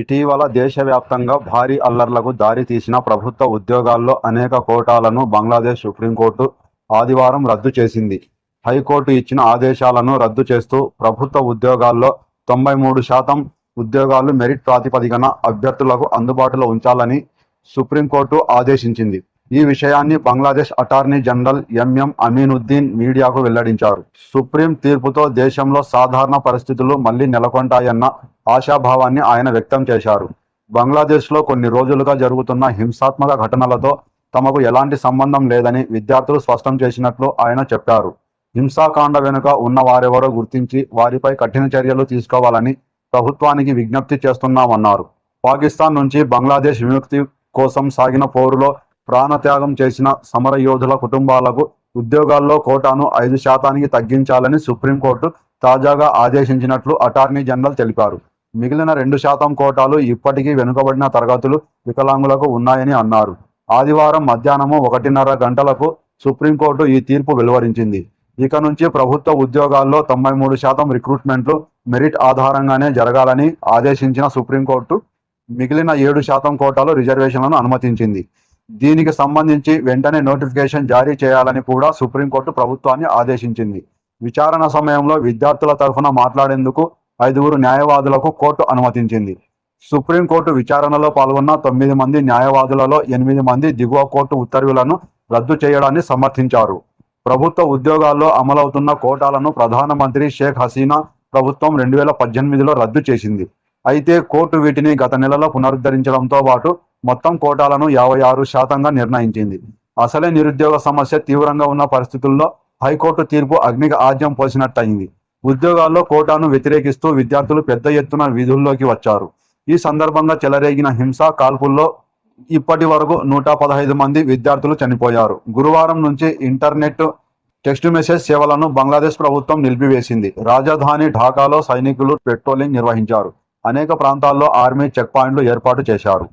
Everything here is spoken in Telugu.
ఇటీవల దేశవ్యాప్తంగా భారీ అల్లర్లకు దారి తీసిన ప్రభుత్వ ఉద్యోగాల్లో అనేక కోటాలను బంగ్లాదేశ్ సుప్రీంకోర్టు ఆదివారం రద్దు చేసింది. హైకోర్టు ఇచ్చిన ఆదేశాలను రద్దు చేస్తూ ప్రభుత్వ ఉద్యోగాల్లో తొంభై మూడు శాతం ఉద్యోగాలు మెరిట్ ప్రాతిపదికన అభ్యర్థులకు అందుబాటులో ఉంచాలని సుప్రీంకోర్టు ఆదేశించింది. ఈ విషయాన్ని Bangladesh attorney general MM Aminuddin మీడియాకు వెల్లడించారు. సుప్రీం తీర్పుతో దేశంలో సాధారణ పరిస్థితులు మళ్ళీ నెలకొంటాయన్న ఆశాభావాన్ని ఆయన వ్యక్తం చేశారు. బంగ్లాదేశ్లో కొన్ని రోజులుగా జరుగుతున్న హింసాత్మక ఘటనలతో తమకు ఎలాంటి సంబంధం లేదని విద్యార్థులు స్పష్టం చేసినట్లు ఆయన చెప్పారు. హింసాకాండ వెనుక ఉన్న వారెవరో గుర్తించి వారిపై కఠిన చర్యలు తీసుకోవాలని ప్రభుత్వానికి విజ్ఞప్తి చేస్తున్నామన్నారు. పాకిస్తాన్ నుంచి బంగ్లాదేశ్ విముక్తి కోసం సాగిన పోరులో ప్రాణత్యాగం చేసిన సమర యోధుల కుటుంబాలకు ఉద్యోగాల్లో కోటాను ఐదు శాతానికి తగ్గించాలని సుప్రీంకోర్టు తాజాగా ఆదేశించినట్లు అటార్నీ జనరల్ తెలిపారు. మిగిలిన రెండు శాతం కోటాలు ఇప్పటికీ వెనుకబడిన తరగతులు వికలాంగులకు ఉన్నాయని అన్నారు. ఆదివారం మధ్యాహ్నము ఒకటిన్నర గంటలకు సుప్రీంకోర్టు ఈ తీర్పు వెలువరించింది. ఇక నుంచి ప్రభుత్వ ఉద్యోగాల్లో తొంభై మూడు శాతం రిక్రూట్మెంట్లు మెరిట్ ఆధారంగానే జరగాలని ఆదేశించిన సుప్రీంకోర్టు మిగిలిన ఏడు శాతం కోటాలు రిజర్వేషన్లను అనుమతించింది. దీనికి సంబంధించి వెంటనే నోటిఫికేషన్ జారీ చేయాలని కూడా సుప్రీంకోర్టు ప్రభుత్వాన్ని ఆదేశించింది. విచారణ సమయంలో విద్యార్థుల తరఫున మాట్లాడేందుకు ఐదుగురు న్యాయవాదులకు కోర్టు అనుమతించింది. సుప్రీంకోర్టు విచారణలో పాల్గొన్న తొమ్మిది మంది న్యాయవాదులలో ఎనిమిది మంది దిగువ కోర్టు ఉత్తర్వులను రద్దు చేయడాన్ని సమర్థించారు. ప్రభుత్వ ఉద్యోగాల్లో అమలవుతున్న కోటాలను ప్రధానమంత్రి షేక్ హసీనా ప్రభుత్వం రెండు వేల పద్దెనిమిదిలో రద్దు చేసింది. అయితే కోర్టు వీటిని గత నెలలో పునరుద్ధరించడంతో పాటు మొత్తం కోటాలను యాభై ఆరు శాతంగా నిర్ణయించింది. అసలే నిరుద్యోగ సమస్య తీవ్రంగా ఉన్న పరిస్థితుల్లో హైకోర్టు తీర్పు అగ్నికి ఆజ్యం పోసినట్టయింది. ఉద్యోగాల్లో కోటాను వ్యతిరేకిస్తూ విద్యార్థులు పెద్ద ఎత్తున విధుల్లోకి వచ్చారు. ఈ సందర్భంగా చెలరేగిన హింస కాల్పుల్లో ఇప్పటి వరకు నూట పదహైదు మంది విద్యార్థులు చనిపోయారు. గురువారం నుంచి ఇంటర్నెట్ టెక్స్ట్ మెసేజ్ సేవలను బంగ్లాదేశ్ ప్రభుత్వం నిలిపివేసింది. రాజధాని ఢాకాలో సైనికులు పెట్రోలింగ్ నిర్వహించారు. అనేక ప్రాంతాల్లో ఆర్మీ చెక్ పాయింట్లు ఏర్పాటు చేశారు.